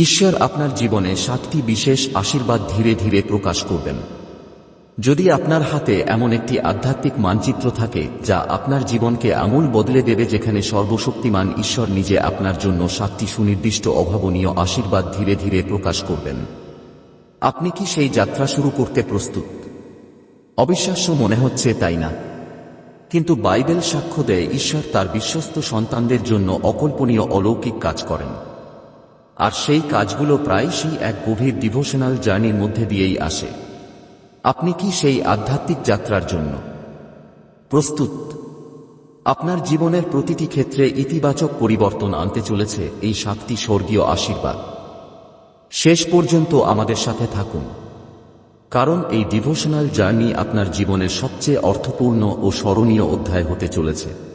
ঈশ্বর আপনার জীবনে সাতটি বিশেষ আশীর্বাদ ধীরে ধীরে প্রকাশ করবেন। যদি আপনার হাতে এমন একটি আধ্যাত্মিক মানচিত্র থাকে, যা আপনার জীবনকে আমূল বদলে দেবে যেখানে সর্বশক্তিমান ঈশ্বর নিজে আপনার জন্য সাতটি সুনির্দিষ্ট অভাবনীয় আশীর্বাদ ধীরে ধীরে প্রকাশ করবেন। আপনি কি সেই যাত্রা শুরু করতে প্রস্তুত? অবিশ্বাস্য মনে হচ্ছে তাই না? কিন্তু বাইবেল সাক্ষ্য দেয় ঈশ্বর তার বিশ্বস্ত সন্তানদের জন্য অকল্পনীয় অলৌকিক কাজ করেন। আর সেই কাজগুলো প্রায়শই এক গভীর ডিভোশনাল জার্নির মধ্যে দিয়েই আসে। আপনি কি সেই আধ্যাত্মিক যাত্রার জন্য? প্রস্তুত। আপনার জীবনের প্রতিটি ক্ষেত্রে ইতিবাচক পরিবর্তন আনতে চলেছে এই সাতটি স্বর্গীয় আশীর্বাদ। শেষ পর্যন্ত আমাদের সাথে থাকুন। কারণ এই ডিভোশনাল জার্নি আপনার জীবনের সবচেয়ে অর্থপূর্ণ ও স্মরণীয় অধ্যায় হতে চলেছে।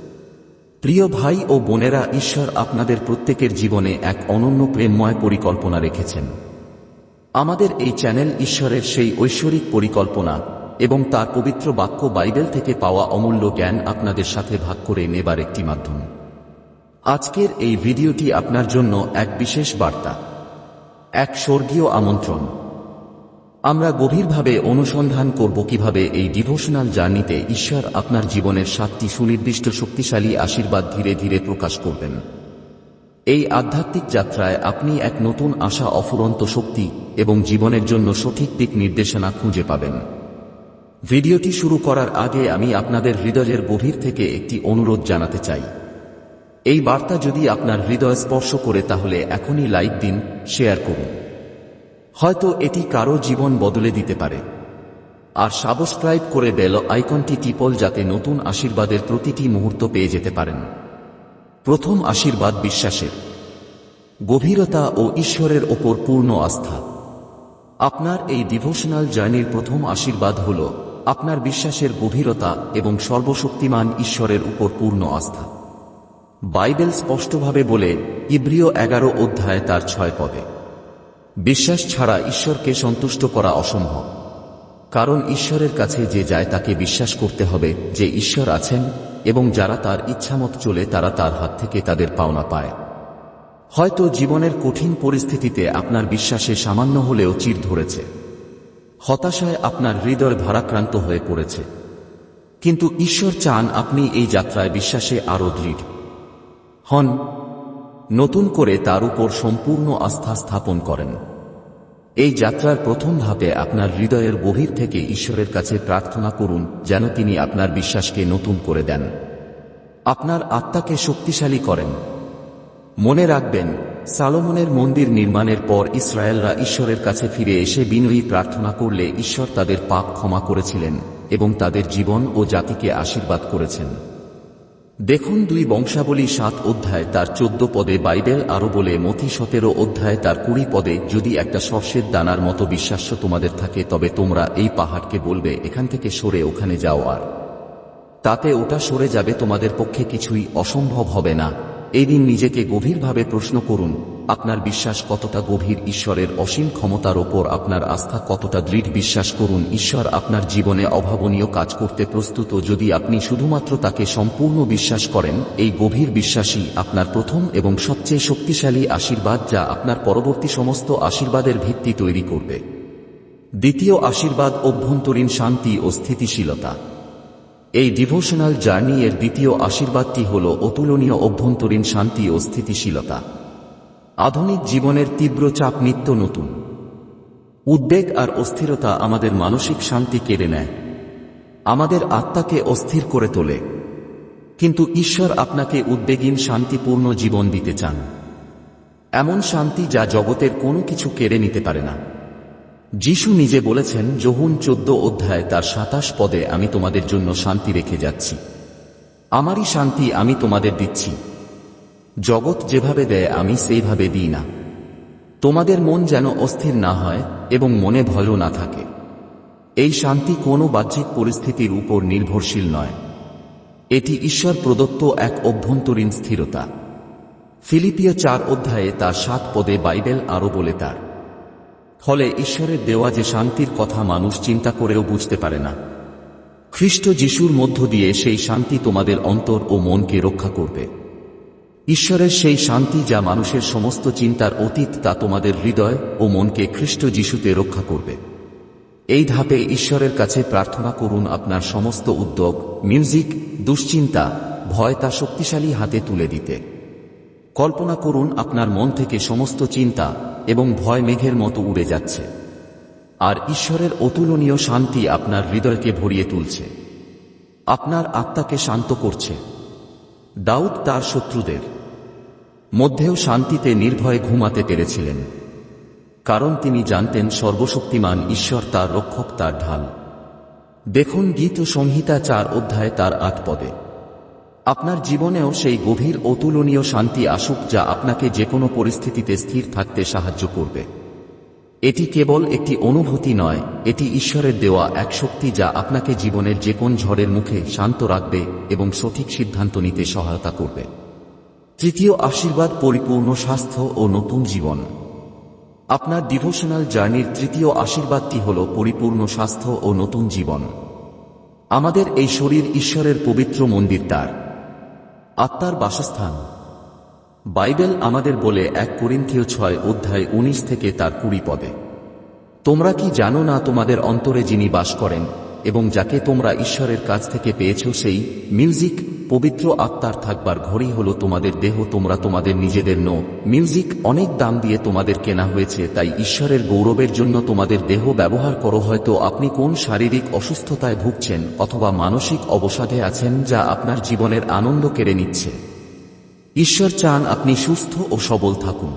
প্রিয় ভাই ও বোনেরা, ঈশ্বর আপনাদের প্রত্যেকের জীবনে এক অনন্য প্রেমময় পরিকল্পনা রেখেছেন। আমাদের এই চ্যানেল ঈশ্বরের সেই ঐশ্বরিক পরিকল্পনা এবং তার পবিত্র বাক্য বাইবেল থেকে পাওয়া অমূল্য জ্ঞান আপনাদের সাথে ভাগ করে নেবার একটি মাধ্যম। আজকের এই ভিডিওটি আপনার জন্য এক বিশেষ বার্তা, এক স্বর্গীয় আমন্ত্রণ। আমরা গভীরভাবে অনুসন্ধান করব কীভাবে এই ডিভোশনাল জার্নিতে ঈশ্বর আপনার জীবনের সাতটি সুনির্দিষ্ট শক্তিশালী আশীর্বাদ ধীরে ধীরে প্রকাশ করবেন। এই আধ্যাত্মিক যাত্রায় আপনি এক নতুন আশা অফুরন্ত শক্তি এবং জীবনের জন্য সঠিক দিক নির্দেশনা খুঁজে পাবেন। ভিডিওটি শুরু করার আগে আমি আপনাদের হৃদয়ের গভীর থেকে একটি অনুরোধ জানাতে চাই। এই বার্তা যদি আপনার হৃদয় স্পর্শ করে তাহলে এখনই লাইক দিন, শেয়ার করুন। হয়তো এটি কারও জীবন বদলে দিতে পারে। আর সাবস্ক্রাইব করে বেল আইকনটি টিপল যাতে নতুন আশীর্বাদের প্রতিটি মুহূর্ত পেয়ে যেতে পারেন। প্রথম আশীর্বাদ বিশ্বাসের। গভীরতা ও ঈশ্বরের ওপর পূর্ণ আস্থা। আপনার এই ডিভোশনাল জার্নির প্রথম আশীর্বাদ হল আপনার বিশ্বাসের গভীরতা এবং সর্বশক্তিমান ঈশ্বরের উপর পূর্ণ আস্থা। বাইবেল স্পষ্টভাবে বলে, ইব্রিয় এগারো অধ্যায় তার ছয় পদে বিশ্বাস ছাড়া ঈশ্বরকে সন্তুষ্ট করা অসম্ভব। কারণ ঈশ্বরের কাছে যে যায় তাকে বিশ্বাস করতে হবে যে ঈশ্বর আছেন এবং যারা তার ইচ্ছামত চলে তারা তার হাত থেকে তাদের পাওনা পায়। হয়তো জীবনের কঠিন পরিস্থিতিতে আপনার বিশ্বাসে সামান্য হলেও চির ধরেছে। হতাশায় আপনার হৃদয় ভারাক্রান্ত হয়ে পড়েছে। কিন্তু ঈশ্বর চান আপনি এই যাত্রায় বিশ্বাসে আরও দৃঢ় হন। নতুন করে তার উপর সম্পূর্ণ আস্থা স্থাপন করেন। এই যাত্রার প্রথম ধাপে আপনার হৃদয়ের গভীর থেকে ঈশ্বরের কাছে প্রার্থনা করুন, যেন তিনি আপনার বিশ্বাসকে নতুন করে দেন। আপনার আত্মাকে শক্তিশালী করেন। মনে রাখবেন, সালোমনের মন্দির নির্মাণের পর ইসরায়েলরা ঈশ্বরের কাছে ফিরে এসে বিনয়ী প্রার্থনা করলে ঈশ্বর তাদের পাপ ক্ষমা করেছিলেন এবং তাদের জীবন ও জাতিকে আশীর্বাদ করেছেন। দেখুন দুই বংশাবলী সাত অধ্যায়, তার চোদ্দ পদে বাইবেল আরও বলে মথি সতেরো অধ্যায়, তার কুড়ি পদে, যদি একটা সর্ষের দানার মতো বিশ্বাস্য তোমাদের থাকে, তবে তোমরা এই পাহাড়কে বলবে, এখান থেকে সরে ওখানে যাও আর। তাতে ওটা সরে যাবে, তোমাদের পক্ষে কিছুই অসম্ভব হবে না। এই দিন নিজেকে গভীরভাবে প্রশ্ন করুন, আপনার বিশ্বাস কতটা গভীর ঈশ্বরের অসীম ক্ষমতার ওপর আপনার আস্থা কতটা দৃঢ় বিশ্বাস করুন, ঈশ্বর আপনার জীবনে অভাবনীয় কাজ করতে প্রস্তুত যদি আপনি শুধুমাত্র তাকে সম্পূর্ণ বিশ্বাস করেন, এই গভীর বিশ্বাসই আপনার প্রথম এবং সবচেয়ে শক্তিশালী আশীর্বাদ যা আপনার পরবর্তী সমস্ত আশীর্বাদের ভিত্তি তৈরি করবে। দ্বিতীয় আশীর্বাদ অভ্যন্তরীণ শান্তি ও স্থিতিশীলতা। এই ডিভোশনাল জার্নি এর দ্বিতীয় আশীর্বাদটি হল অতুলনীয় অভ্যন্তরীণ শান্তি ও স্থিতিশীলতা। আধুনিক জীবনের তীব্র চাপ নিত্য নতুন। উদ্বেগ আর অস্থিরতা আমাদের মানসিক শান্তি কেড়ে নেয়। আমাদের আত্মাকে অস্থির করে তোলে। কিন্তু ঈশ্বর আপনাকে উদ্বেগীন শান্তিপূর্ণ জীবন দিতে চান। এমন শান্তি যা জগতের কোনো কিছু কেড়ে নিতে পারে না। যিশু নিজে বলেছেন, যোহুন চোদ্দ অধ্যায়, তার সাতাশ পদে আমি তোমাদের জন্য শান্তি রেখে যাচ্ছি। আমারই শান্তি আমি তোমাদের দিচ্ছি। জগৎ যেভাবে দেয়, আমি সেইভাবে দিই না। তোমাদের মন যেন অস্থির না হয় এবং মনে ভয়ও না থাকে। এই শান্তি কোনো বাহ্যিক পরিস্থিতির উপর নির্ভরশীল নয়। এটি ঈশ্বর প্রদত্ত এক অভ্যন্তরীণ স্থিরতা। ফিলিপিও চার অধ্যায়ে তার সাত পদে বাইবেল আরও বলে তার ফলে ঈশ্বরের দেওয়া যে শান্তির কথা মানুষ চিন্তা করেও বুঝতে পারে না। খ্রিস্ট যিশুর মধ্য দিয়ে সেই শান্তি তোমাদের অন্তর ও মনকে রক্ষা করবে। ঈশ্বরের সেই শান্তি যা মানুষের সমস্ত চিন্তার অতীত তা তোমাদের হৃদয় ও মনকে খ্রিস্ট যিশুতে রক্ষা করবে। এই ধাপে ঈশ্বরের কাছে প্রার্থনা করুন আপনার সমস্ত উদ্যোগ, মিউজিক, দুশ্চিন্তা, ভয় তা শক্তিশালী হাতে তুলে দিতে। কল্পনা করুন আপনার মন থেকে সমস্ত চিন্তা এবং ভয় মেঘের মতো উড়ে যাচ্ছে। আর ঈশ্বরের অতুলনীয় শান্তি আপনার হৃদয়কে ভরিয়ে তুলছে। আপনার আত্মাকে শান্ত করছে। দাউদ তার শত্রুদের মধ্যেও শান্তিতে নির্ভয়ে ঘুমাতে পেরেছিলেন, কারণ তিনি জানতেন সর্বশক্তিমান ঈশ্বর তার রক্ষক, তার ঢাল। দেখুন গীত সংহিতা চার অধ্যায় তার আট পদে। আপনার জীবনেও সেই গভীর অতুলনীয় শান্তি আসুক যা আপনাকে যে কোনো পরিস্থিতিতে স্থির থাকতে সাহায্য করবে। এটি কেবল একটি অনুভূতি নয়, এটি ঈশ্বরের দেওয়া এক শক্তি যা আপনাকে জীবনের যে কোন ঝড়ের মুখে শান্ত রাখবে এবং সঠিক সিদ্ধান্ত নিতে সহায়তা করবে। তৃতীয় আশীর্বাদ, পরিপূর্ণ স্বাস্থ্য ও নতুন জীবন। আপনার ডিভোশনাল জার্নির তৃতীয় আশীর্বাদটি হল পরিপূর্ণ স্বাস্থ্য ও নতুন জীবন। আমাদের এই শরীর ঈশ্বরের পবিত্র মন্দির তার আত্মার বাসস্থান। বাইবেল আমাদের বলে এক করিন্থীয় ছয় অধ্যায় উনিশ থেকে তার কুড়ি পদে, তোমরা কি জানো না তোমাদের অন্তরে যিনি বাস করেন এবং যাকে তোমরা ঈশ্বরের কাছ থেকে পেয়েছ সেই মিউজিক পবিত্র আত্মার থাকবার ঘড়ি হলো তোমাদের দেহ, তোমরা তোমাদের নিজেদের নো। মিউজিক অনেক দাম দিয়ে তোমাদের কেনা হয়েছে, তাই ঈশ্বরের গৌরবের জন্য তোমাদের দেহ ব্যবহার করো, হয়তো আপনি কোন শারীরিক অসুস্থতায় ভুগছেন অথবা মানসিক অবসাদে আছেন যা আপনার জীবনের আনন্দ কেড়ে নিচ্ছে। ঈশ্বর চান আপনি সুস্থ ও সবল থাকুন।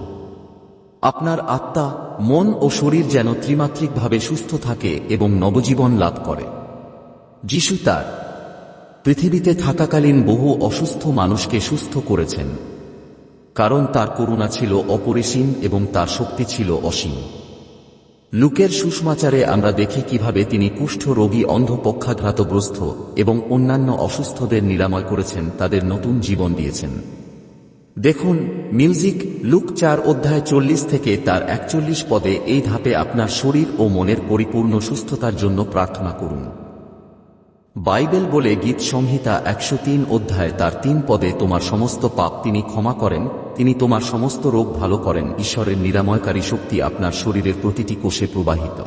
আপনার আত্মা, মন ও শরীর যেন ত্রিমাত্রিকভাবে সুস্থ থাকে এবং নবজীবন লাভ করে। যিশু তার পৃথিবীতে থাকাকালীন বহু অসুস্থ মানুষকে সুস্থ করেছেন। কারণ তার করুণা ছিল অপরিসীম এবং তার শক্তি ছিল অসীম। লুকের সুষমাচারে আমরা দেখি কীভাবে তিনি কুষ্ঠ রোগী অন্ধ পক্ষাঘাতগ্রস্ত এবং অন্যান্য অসুস্থদের নিরাময় করেছেন, তাদের নতুন জীবন দিয়েছেন। দেখুন, মিউজিক লুক চার অধ্যায় চল্লিশ থেকে তার একচল্লিশ পদে এই ধাপে আপনার শরীর ও মনের পরিপূর্ণ সুস্থতার জন্য প্রার্থনা করুন। বাইবেল বলে গীত সংহিতা একশো তিন অধ্যায় তার তিন পদে তোমার সমস্ত পাপ তিনি ক্ষমা করেন, তিনি তোমার সমস্ত রোগ ভালো করেন, ঈশ্বরের নিরাময়কারী শক্তি আপনার শরীরের প্রতিটি কোষে প্রবাহিত।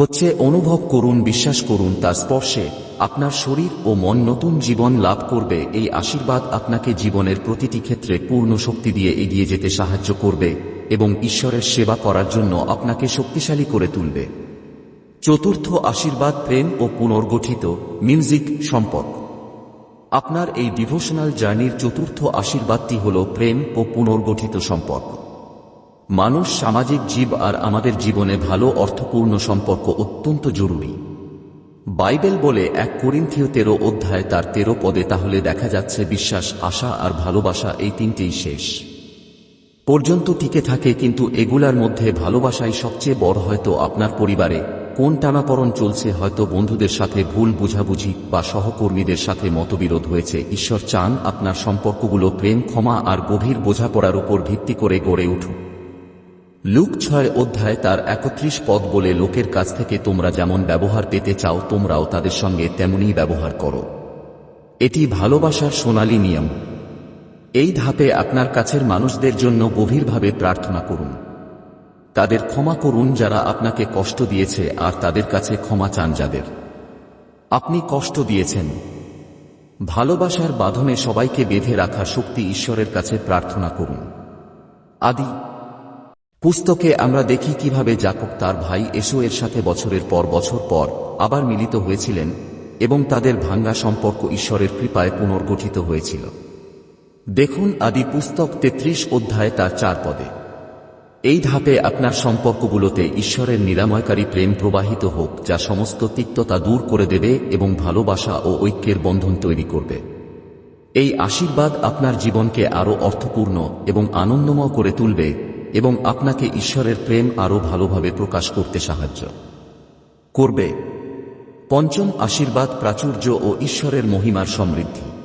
হচ্ছে, অনুভব করুন, বিশ্বাস করুন, তার স্পর্শে আপনার শরীর ও মন নতুন জীবন লাভ করবে, এই আশীর্বাদ আপনাকে জীবনের প্রতিটি ক্ষেত্রে পূর্ণ শক্তি দিয়ে এগিয়ে যেতে সাহায্য করবে এবং ঈশ্বরের সেবা করার জন্য আপনাকে শক্তিশালী করে তুলবে। চতুর্থ আশীর্বাদ, প্রেম ও পুনর্গঠিত মিউজিক সম্পর্ক আপনার এই ডিভোশনাল জার্নির চতুর্থ আশীর্বাদটি হল প্রেম ও পুনর্গঠিত সম্পর্ক। মানুষ সামাজিক জীব আর আমাদের জীবনে ভালো, অর্থপূর্ণ সম্পর্ক অত্যন্ত জরুরি। বাইবেল বলে এক করিন্থীয় তেরো অধ্যায় তার তেরো পদে, তাহলে দেখা যাচ্ছে বিশ্বাস, আশা আর ভালোবাসা এই তিনটেই শেষ। পর্যন্ত টিকে থাকে, কিন্তু এগুলার মধ্যে ভালোবাসাই সবচেয়ে বড় হয়তো আপনার পরিবারে। কোন টানাপড়ন চলছে হয়তো বন্ধুদের সাথে ভুল বুঝাবুঝি বা সহকর্মীদের সাথে মতবিরোধ হয়েছে। ঈশ্বর চান আপনার সম্পর্কগুলো প্রেম, ক্ষমা আর গভীর বোঝাপড়ার উপর ভিত্তি করে গড়ে উঠুক। লুক ছয় অধ্যায় তার একত্রিশ পদ বলে লোকের কাছ থেকে তোমরা যেমন ব্যবহার পেতে চাও, তোমরাও তাদের সঙ্গে তেমনই ব্যবহার করো। এটি ভালোবাসার সোনালী নিয়ম। এই ধাপে আপনার কাছের মানুষদের জন্য গভীরভাবে প্রার্থনা করুন। তাদের ক্ষমা করুন যারা আপনাকে কষ্ট দিয়েছে আর তাদের কাছে ক্ষমা চান যাদের। আপনি কষ্ট দিয়েছেন। ভালোবাসার বাঁধনে সবাইকে বেঁধে রাখা শক্তি ঈশ্বরের কাছে প্রার্থনা করুন। আদি, পুস্তকে আমরা দেখি কীভাবে জাকব তার ভাই এসো এর সাথে বছরের পর বছর পর আবার মিলিত হয়েছিলেন এবং তাদের ভাঙ্গা সম্পর্ক ঈশ্বরের কৃপায় পুনর্গঠিত হয়েছিল। দেখুন আদি পুস্তক তেত্রিশ অধ্যায় তার চার পদে। এই ধাপে আপনার সম্পর্কগুলোতে ঈশ্বরের নিরাময়কারী প্রেম প্রবাহিত হোক, যা সমস্ত তিক্ততা দূর করে দেবে এবং ভালোবাসা ও ঐক্যের বন্ধন তৈরি করবে। এই আশীর্বাদ আপনার জীবনকে আরও অর্থপূর্ণ এবং আনন্দময় করে তুলবে এবং আপনাকে ঈশ্বরের প্রেম আরও ভালোভাবে প্রকাশ করতে সাহায্য করবে। পঞ্চম আশীর্বাদ প্রাচুর্য ও ঈশ্বরের মহিমার সমৃদ্ধি।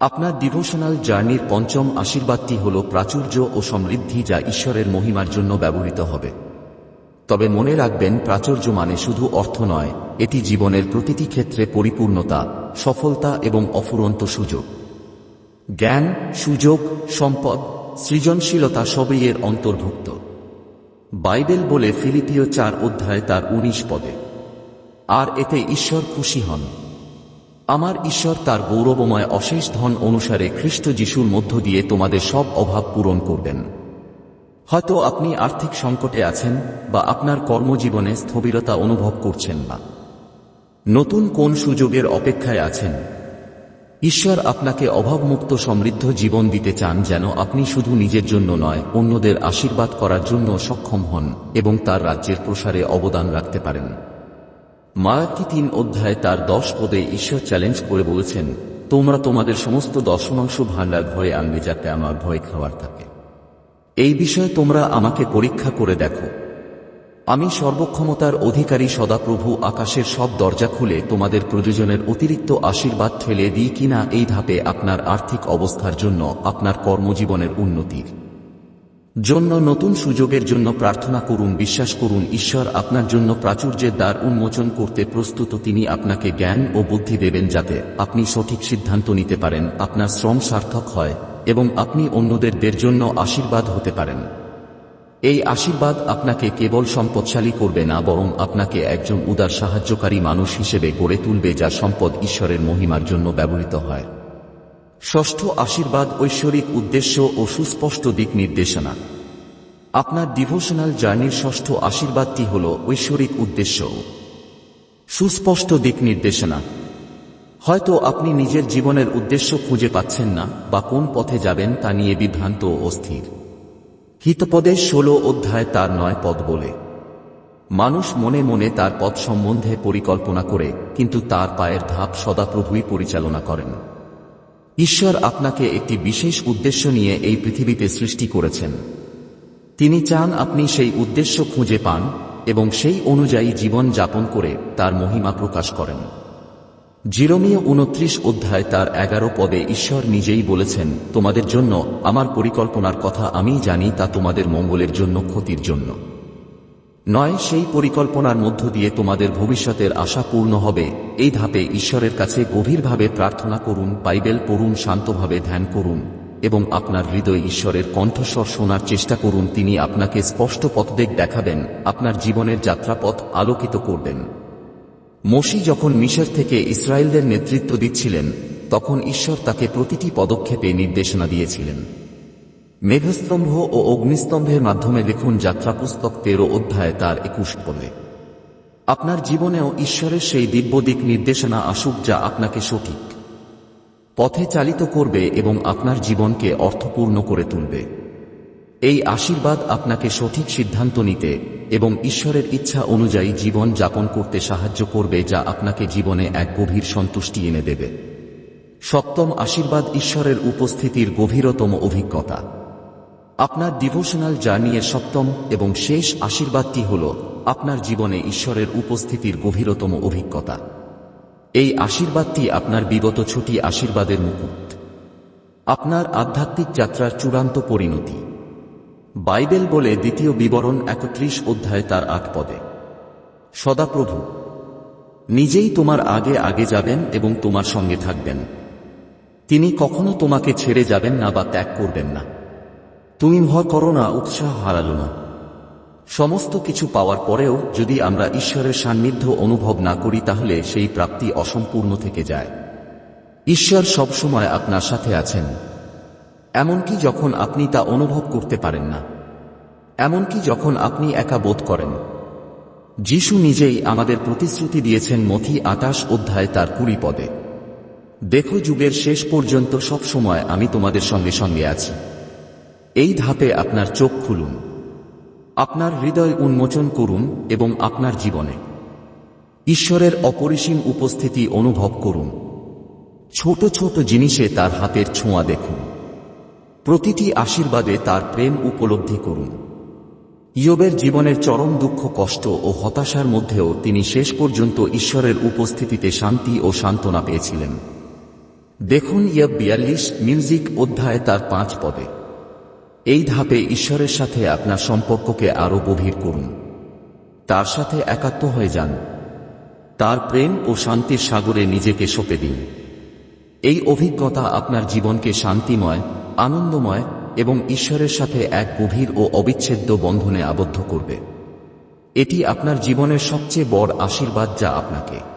আপনার ডিভোশনাল জার্নির পঞ্চম আশীর্বাদটি হল প্রাচুর্য ও সমৃদ্ধি যা ঈশ্বরের মহিমার জন্য ব্যবহৃত হবে। তবে মনে রাখবেন, প্রাচুর্য মানে শুধু অর্থ নয়, এটি জীবনের প্রতিটি ক্ষেত্রে পরিপূর্ণতা, সফলতা এবং অফুরন্ত সুযোগ। জ্ঞান, সুযোগ, সম্পদ, সৃজনশীলতা সবই এর অন্তর্ভুক্ত। বাইবেল বলে ফিলিপিও চার অধ্যায় তার উনিশ পদে, আর এতে ঈশ্বর খুশি হন। আমার ঈশ্বর তার গৌরবময় অশেষ ধন অনুসারে খ্রিস্ট যিশুর মধ্য দিয়ে তোমাদের সব অভাব পূরণ করবেন। হয়তো আপনি আর্থিক সংকটে আছেন বা আপনার কর্মজীবনে স্থবিরতা অনুভব করছেন না। নতুন কোন সুযোগের অপেক্ষায় আছেন? ঈশ্বর আপনাকে অভাবমুক্ত সমৃদ্ধ জীবন দিতে চান যেন আপনি শুধু নিজের জন্য নয়, অন্যদের আশীর্বাদ করার জন্য সক্ষম হন এবং তার রাজ্যের প্রসারে অবদান রাখতে পারেন। মায়াকি তিন অধ্যায় তার দশ পদে ঈশ্বর চ্যালেঞ্জ করে বলেছেন, তোমরা তোমাদের সমস্ত দশমাংশ ভাণ্ডার ঘরে আনবে যাতে আমার ভয় খাওয়ার থাকে। এই বিষয়ে তোমরা আমাকে পরীক্ষা করে দেখো। আমি সর্বক্ষমতার অধিকারী সদাপ্রভু আকাশের সব দরজা খুলে তোমাদের প্রয়োজনের অতিরিক্ত আশীর্বাদ ঠেলে দিই কিনা এই ধাপে আপনার আর্থিক অবস্থার জন্য আপনার কর্মজীবনের উন্নতির। জন্য নতুন সুযোগের জন্য প্রার্থনা করুন, বিশ্বাস করুন, ঈশ্বর আপনার জন্য প্রাচুর্যের দ্বার উন্মোচন করতে প্রস্তুত, তিনি আপনাকে জ্ঞান ও বুদ্ধি দেবেন যাতে আপনি সঠিক সিদ্ধান্ত নিতে পারেন, আপনার শ্রম সার্থক হয় এবং আপনি অন্যদের দের জন্য আশীর্বাদ হতে পারেন। এই আশীর্বাদ আপনাকে কেবল সম্পদশালী করবে না, বরং আপনাকে একজন উদার সাহায্যকারী মানুষ হিসেবে গড়ে তুলবে, যা সম্পদ ঈশ্বরের মহিমার জন্য ব্যবহৃত হয়। ষষ্ঠ আশীর্বাদ ঐশ্বরিক উদ্দেশ্য ও সুস্পষ্ট দিক নির্দেশনা। আপনার ডিভোশনাল জার্নির ষষ্ঠ আশীর্বাদটি হল ঐশ্বরিক উদ্দেশ্য। সুস্পষ্ট দিক নির্দেশনা। হয়তো আপনি নিজের জীবনের উদ্দেশ্য খুঁজে পাচ্ছেন না বা কোন পথে যাবেন তা নিয়ে বিভ্রান্ত ও অস্থির। হিতপদের ষোলো অধ্যায় তার নয় পদ বলে। মানুষ মনে মনে তার পথ সম্বন্ধে পরিকল্পনা করে, কিন্তু তার পায়ের ধাপ সদাপ্রভুই পরিচালনা করেন। ঈশ্বর আপনাকে একটি বিশেষ উদ্দেশ্য নিয়ে এই পৃথিবীতে সৃষ্টি করেছেন। তিনি চান আপনি সেই উদ্দেশ্য খুঁজে পান এবং সেই অনুযায়ী জীবন যাপন করে তার মহিমা প্রকাশ করেন। জিরোমীয় উনত্রিশ অধ্যায় তার এগারো পদে ঈশ্বর নিজেই বলেছেন, তোমাদের জন্য, আমার পরিকল্পনার কথা আমি জানি তা তোমাদের মঙ্গলের জন্য, ক্ষতির জন্য। নয়, সেই পরিকল্পনার মধ্য দিয়ে তোমাদের ভবিষ্যতের আশা পূর্ণ হবে। এই ধাপে ঈশ্বরের কাছে গভীরভাবে প্রার্থনা করুন, বাইবেল পড়ুন, শান্তভাবে ধ্যান করুন এবং আপনার হৃদয় ঈশ্বরের কণ্ঠস্বর শোনার চেষ্টা করুন। তিনি আপনাকে স্পষ্ট পথদেখ দেখাবেন, আপনার জীবনের যাত্রাপথ আলোকিত করবেন। মসি যখন মিশর থেকে ইসরায়েলদের নেতৃত্ব দিচ্ছিলেন, তখন ঈশ্বর তাকে প্রতিটি পদক্ষেপে নির্দেশনা দিয়েছিলেন। মেঘস্তম্ভ ও অগ্নিস্তম্ভের মাধ্যমে দেখুন যাত্রা পুস্তক তেরো অধ্যায় তার একুশ পদে। আপনার জীবনেও ঈশ্বরের সেই দিব্য দিক নির্দেশনা আসুক যা আপনাকে সঠিক পথে চালিত করবে এবং আপনার জীবনকে অর্থপূর্ণ করে তুলবে। এই আশীর্বাদ আপনাকে সঠিক সিদ্ধান্ত নিতে এবং ঈশ্বরের ইচ্ছা অনুযায়ী জীবন যাপন করতে সাহায্য করবে যা আপনাকে জীবনে এক গভীর সন্তুষ্টি এনে দেবে। সপ্তম আশীর্বাদ ঈশ্বরের উপস্থিতির গভীরতম অভিজ্ঞতা। আপনার ডিভোশনাল জার্নিয়ের সপ্তম এবং শেষ আশীর্বাদটি হল আপনার জীবনে ঈশ্বরের উপস্থিতির গভীরতম অভিজ্ঞতা। এই আশীর্বাদটি আপনার বিগত ছুটি আশীর্বাদের মুকুট। আপনার আধ্যাত্মিক যাত্রার চূড়ান্ত পরিণতি। বাইবেল বলে দ্বিতীয় বিবরণ একত্রিশ অধ্যায় তার আট পদে, সদাপ্রভু, নিজেই তোমার আগে আগে যাবেন এবং তোমার সঙ্গে থাকবেন। তিনি কখনো তোমাকে ছেড়ে যাবেন না বা ত্যাগ করবেন না। তুমি ভয় করো না, উৎসাহ হারালো না। সমস্ত কিছু পাওয়ার পরেও যদি আমরা ঈশ্বরের সান্নিধ্য অনুভব না করি, তাহলে সেই প্রাপ্তি অসম্পূর্ণ থেকে যায়। ঈশ্বর সবসময় আপনার সাথে আছেন। এমনকি যখন আপনি তা অনুভব করতে পারেন না। এমনকি যখন আপনি একা বোধ করেন। যিশু নিজেই আমাদের প্রতিশ্রুতি দিয়েছেন মথি আটাশ অধ্যায় তার কুড়ি পদে। দেখো যুগের শেষ পর্যন্ত সব সময় আমি তোমাদের সঙ্গে সঙ্গে আছি। এই ধাপে আপনার চোখ খুলুন। আপনার হৃদয় উন্মোচন করুন এবং আপনার জীবনে ঈশ্বরের অপরিসীম উপস্থিতি অনুভব করুন। ছোট ছোট জিনিসে তার হাতের ছোঁয়া দেখুন। প্রতিটি আশীর্বাদে তার প্রেম উপলব্ধি করুন। ইয়বের জীবনের চরম দুঃখ, কষ্ট ও হতাশার মধ্যেও তিনি শেষ পর্যন্ত ঈশ্বরের উপস্থিতিতে শান্তি ও সান্ত্বনা পেয়েছিলেন। দেখুন ইয়ব বিয়াল্লিশ, মিউজিক অধ্যায় তার পাঁচ পদে। এই ধাপে ঈশ্বরের সাথে আপনার সম্পর্ককে আরও গভীর করুন। তার সাথে একাত্ম হয়ে যান। তার প্রেম ও শান্তির সাগরে নিজেকে সঁপে দিন। এই অভিজ্ঞতা আপনার জীবনকে শান্তিময়, আনন্দময় এবং ঈশ্বরের সাথে এক গভীর ও অবিচ্ছেদ্য বন্ধনে আবদ্ধ করবে। এটি আপনার জীবনের সবচেয়ে বড় আশীর্বাদ যা আপনাকে।